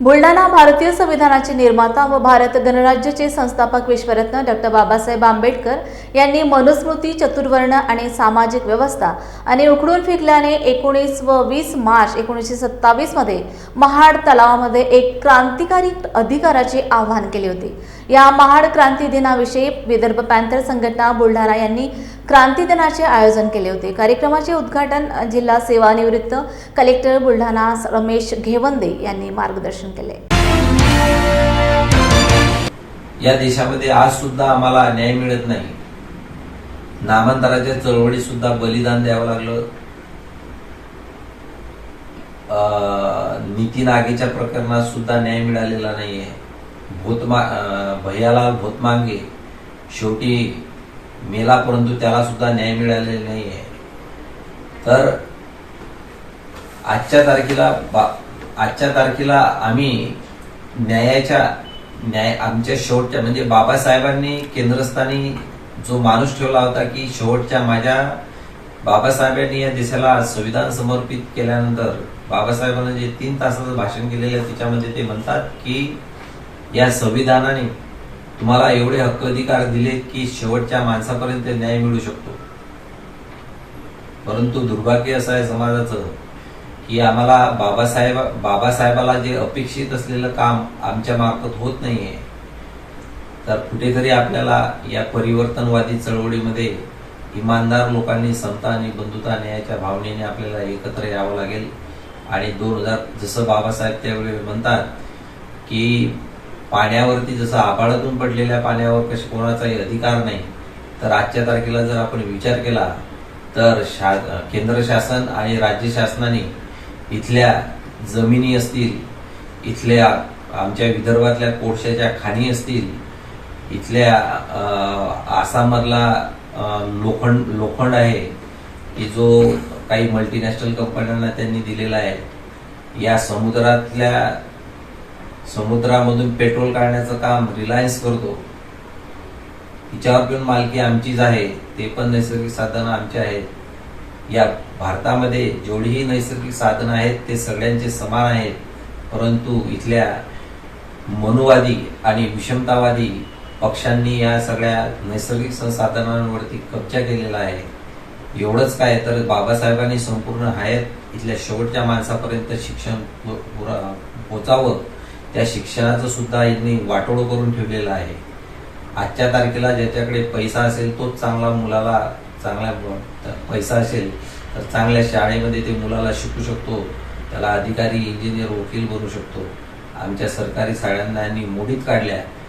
बुलढाणा भारतीय संविधानाचे निर्माता व भारत गणराज्याचे संस्थापक विश्वरत्न डॉक्टर बाबासाहेब आंबेडकर यांनी मनुस्मृती चतुर्वर्ण आणि सामाजिक व्यवस्था आणि उकडून फेकल्याने एकोणीस व वीस मार्च एकोणीसशे सत्तावीसमध्ये महाड तलावामध्ये एक क्रांतिकारी अधिकाराचे आवाहन केले होते. या महाड क्रांती दिनाविषयी विदर्भ पॅन्थर संघटना बुलढाणा यांनी क्रांती दिनाचे आयोजन केले होते. कार्यक्रमाचे उद्घाटन जिल्हा सेवानिवृत्त कलेक्टर बुलढाणा रमेश घेवंदे यांनी मार्गदर्शन केले. या देशामध्ये आज सुद्धा आम्हाला न्याय मिळत नाही. नामांतराच्या चळवळी सुद्धा बलिदान द्यावं लागलं. नितीन नीती नागेच्या प्रकरणात सुद्धा न्याय मिळालेला नाहीये. भूतमा अं, भैयालाल भूतमांगे शेवटी मेला परंतु त्याला सुद्धा न्याय मिळालेला आहे तर आजच्या तारखेला बा- आजच्या तारखेला आम्ही न्यायाच्या न्याय आमच्या शेवटच्या म्हणजे बाबासाहेबांनी केंद्रस्थानी जो माणूस ठेवला होता की शेवटच्या माझ्या बाबासाहेबांनी या देशाला संविधान समर्पित केल्यानंतर बाबासाहेबांनी जे तीन तासाचं भाषण केलेलं आहे त्याच्यामध्ये ते म्हणतात की या संविधानाने तुम्हाला एवढे हक्क अधिकार दिले की शेवटच्या माणसापर्यंत न्याय मिळू शकतो. परंतु दुर्भाग्य असं आहे समाजाचं की आम्हाला बाबासाहेब बाबासाहेबाला जे अपेक्षित असलेलं काम आमच्या मार्फत होत नाहीये तर कुठेतरी आपल्याला या परिवर्तनवादी चळवळीमध्ये इमानदार लोकांनी समता आणि बंधुता न्यायाच्या भावनेने आपल्याला एकत्र यावं लागेल. आणि दोन हजार जसं बाबासाहेब त्यावेळी म्हणतात की पाण्यावरती जसं आभाळातून पडलेल्या पाण्यावर कश कोणाचाही अधिकार नाही तर आजच्या तारखेला जर आपण विचार केला तर शा केंद्र शासन आणि राज्य शासनाने इथल्या जमिनी असतील इथल्या आमच्या विदर्भातल्या कोळशाच्या खाणी असतील इथल्या आसामधला आसाममधला लोखंड लोखंड आहे की जो काही मल्टीनॅशनल कंपन्यांना त्यांनी दिलेला आहे या समुद्रातल्या समुद्रामधून पेट्रोल काढण्याचं काम रिलायन्स करतो. तिच्यावर पण मालकी आमचीच आहे ते पण नैसर्गिक साधनं आमची आहेत. या भारतामध्ये जेवढीही नैसर्गिक साधनं आहेत ते सगळ्यांचे समान आहेत. परंतु इथल्या मनुवादी आणि विषमतावादी पक्षांनी या सगळ्या नैसर्गिक संसाधनांवरती कब्जा केलेला आहे. एवढंच काय तर बाबासाहेबांनी संपूर्ण हयात इथल्या शेवटच्या माणसापर्यंत शिक्षण पोचावं. त्या शिक्षणाचं सुद्धा यांनी वाटोळं करून ठेवलेलं आहे. आजच्या तारखेला ज्याच्याकडे पैसा असेल तोच चांगला मुलाला चांगला पैसा असेल तर चांगल्या शाळेमध्ये ते मुलाला शिकू शकतो. त्याला अधिकारी इंजिनियर वकील बनू शकतो. आमच्या सरकारी शाळांना यांनी मोडीत काढल्या.